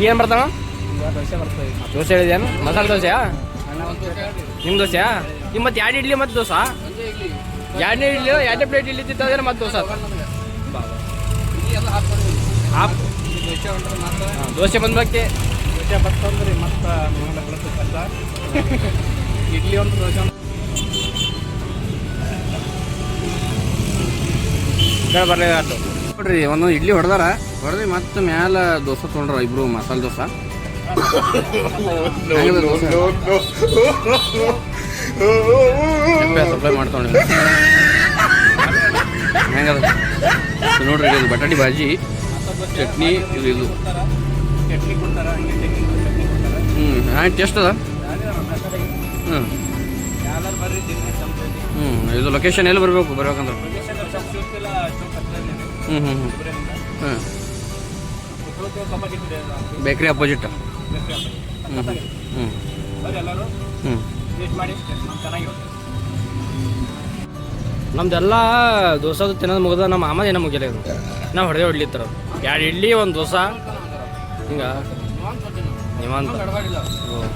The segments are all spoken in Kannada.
ಏನು ಬರ್ತಾನ ದೋಸೆ ಹೇಳಿದೇನು ದೋಸೆ ಹೇಳಿದ್ಯಾನು? ಮಸಾಲೆ ದೋಸೆ ನಿಮ್ಮ ದೋಸೆಯಾ ನಿಮ್ಮ ಮತ್ತೆ ಎರಡು ಇಡ್ಲಿ ಮತ್ತು ದೋಸೆ? ಎರಡನೇ ಇಡ್ಲಿ ಎರಡನೇ ಪ್ಲೇಟ್ ಇಡ್ಲಿ ತಿಂತಂದ್ರೆ ಮತ್ತೆ ದೋಸೆ? ಹಾಫ್ ದೋಸೆ ಹಾಂ ದೋಸೆ ದೋಸೆ ಬರ್ತಂದ್ರಿ ಮತ್ತೆ ಇಡ್ಲಿ ಒಂದು ದೋಸೆ ಒಂದು ಕೇಳಿ ಬರಲಿ ಆಯ್ತು. ನೋಡ್ರಿ ಒಂದೊಂದು ಇಡ್ಲಿ ಹೊಡೆದಾರ. ಹೊಡೆದು ಮತ್ತೆ ಮ್ಯಾಲ ದೋಸೆ ತೊಗೊಂಡ್ರ ಇಬ್ರು ಮಸಾಲೆ ದೋಸೆ. ಸಪ್ಲೈ ಮಾಡ್ತಾವ್ರಿ ಹೆಂಗದ ನೋಡ್ರಿ ಇದು ಬಟಾಟಿ ಭಾಜಿ ಚಟ್ನಿ ಇದು ಇದು. ಹ್ಞೂ ಆಯ್ತು ಟೇಸ್ಟ್ ಅದ? ಹ್ಞೂ ಹ್ಞೂ ಇದು ಲೊಕೇಶನ್ ಎಲ್ಲಿ ಬರಬೇಕು? ಬರ್ಬೇಕಂದ್ರೆ. ಹ್ಞೂ ಹ್ಞೂ ಹ್ಞೂ ಹಾಂ ಬೇಕ್ರಿ ಅಪೋಸಿಟ್. ಹ್ಞೂ ಹ್ಞೂ ಎಲ್ಲರೂ ಹ್ಞೂ ಟೇಸ್ಟ್ ಮಾಡಿ ಚೆನ್ನಾಗಿರುತ್ತೆ ನಮ್ದೆಲ್ಲ ದೋಸೆ ತಿನ್ನೋದು ಮುಗಿದ ನಮ್ಮ ಮಾಮದ ಏನೋ ಮುಗಿಲ್ಲ ಇದು. ನಾವು ಹೊಡೆದೇ ಹೊಡ್ಲಿತ್ತರ ಎರಡು ಇಡ್ಲಿ ಒಂದು ದೋಸೆ. ಹಿಂಗ. ನಿವಂತ.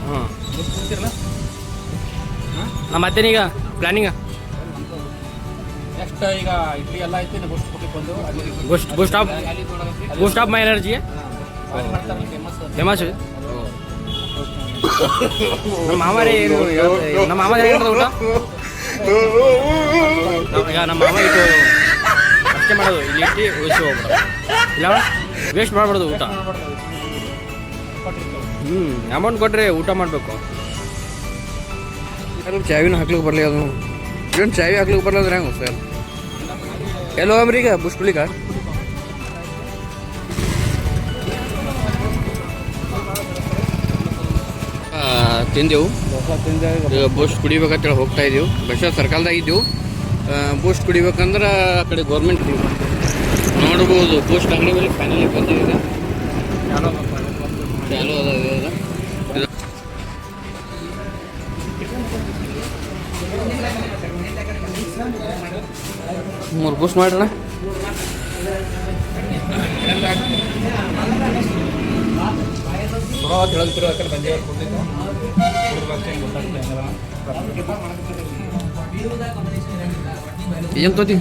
ಹ್ಞೂ ನಮ್ಮ ಮತ್ತೇನೀಗ ಪ್ಲಾನಿಂಗ ನೆಕ್ಸ್ಟ್ ಈಗ ಇಡ್ಲಿ ಎಲ್ಲ ಐತಿ ನಾವು ಬುಸ್ಟ್ ಬಂದು boost boost of boost of my energy famous ನಮ್ಮ ಮಾಮಾರಿ ಏನು ನಮ್ಮ ಮಾಮ ಏನು ಊಟ ಈಗ ನಮ್ಮ ಮಾಮ ಇಟ್ಟು ಅಷ್ಟೇ ಮಾಡೋದು. ಇಲ್ಲಿ ಇಟ್ಟು ಉಳಿಸಿ ಹೋಗ್ಬಿಡ. ಇಲ್ಲ ವೇಸ್ಟ್ ಮಾಡ್ಬಾರ್ದು ಊಟ. ಹ್ಞೂ ಅಮೌಂಟ್ ಕೊಟ್ಟರೆ ಊಟ ಮಾಡಬೇಕು. ಚಾವಿನ ಹಾಕ್ಲಿಕ್ಕೆ ಬರಲಿ ಅದು? ಏನು ಚಾವಿ ಹಾಕ್ಲಿಕ್ಕೆ ಬರಲ್ಲ ಹೆಂಗೆ ಸರ್ ಎಲ್ಲೋ ಹೋಗ್ರಿ ಈಗ ಬುಸ್ಕುಳಿಗ ತಿಂದೆವು. ಈಗ ಬೂಸ್ಟ್ ಕುಡಿಬೇಕಂತೇಳಿ ಹೋಗ್ತಾ ಇದೀವಿ. ಬಸ್ ಸರ್ಕಲ್ದಾಗ ಇದ್ದೀವಿ ಬೂಸ್ಟ್ ಕುಡಿಬೇಕಂದ್ರೆ ಆ ಕಡೆ ಗೌರ್ಮೆಂಟ್ ನೋಡ್ಬೋದು ಬೂಸ್ಟ್ ಅಂಗಡಿ ಮೇಲೆ ಫೈನಲಿ ಬಂದಿದೆ. ಚಾಲು ಅದ ಮೂರು ಬೂಸ್ಟ್ ಮಾಡೋಣ ಏನು ತೋತಿ?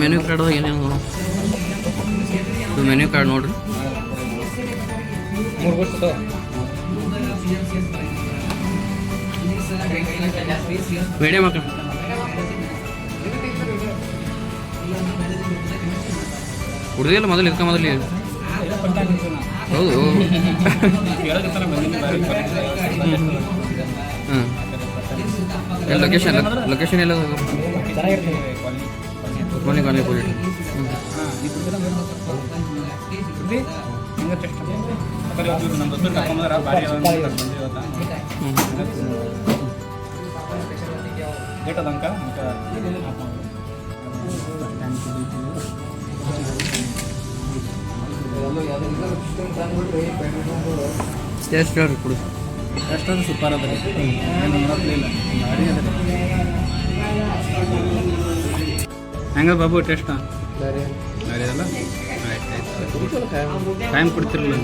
ಮೆನ್ಯೂ ಕಾರ್ಡ್ ಏನೇನು ಇದು ಮೆನ್ಯೂ ಕಾರ್ಡ್ ನೋಡ್ರಿ ಮೂರು ಬುಸ್ಟ್ ಮೀಡಿಯಮ್ ಮಕ್ಕಳು. ಕುಡ್ದಿಲ್ಲ ಮೊದಲು ಇದ್ಕ ಮೊದಲು ಹೌದು. ಹಾಂ ಲೊಕೇಶನ್ ಲೊಕೇಶನ್ ಎಲ್ಲ ಕೊನೆ ಕೊನೆ ಮನೆ ಕಾಲೇಜ್ ಅದಂಕ ಟೇಸ್ಟ್ ಹೇಳ್ರಿ ಕುಡಿ ಟೆಸ್ಟ್ ಅಂದ್ರೆ ಸೂಪರ್ ಅದ ರೀ ಏನು ನೋಡಲಿಲ್ಲ ಭಾರಿ ಅದ ಹೆಂಗ ಬಾಬು ಟೆಸ್ಟ್ ಭಾರಿ ಅದಲ್ಲ ಆಯ್ತು ಆಯ್ತು ಟೈಮ್ ಕೊಡ್ತಿರಲ್ಲ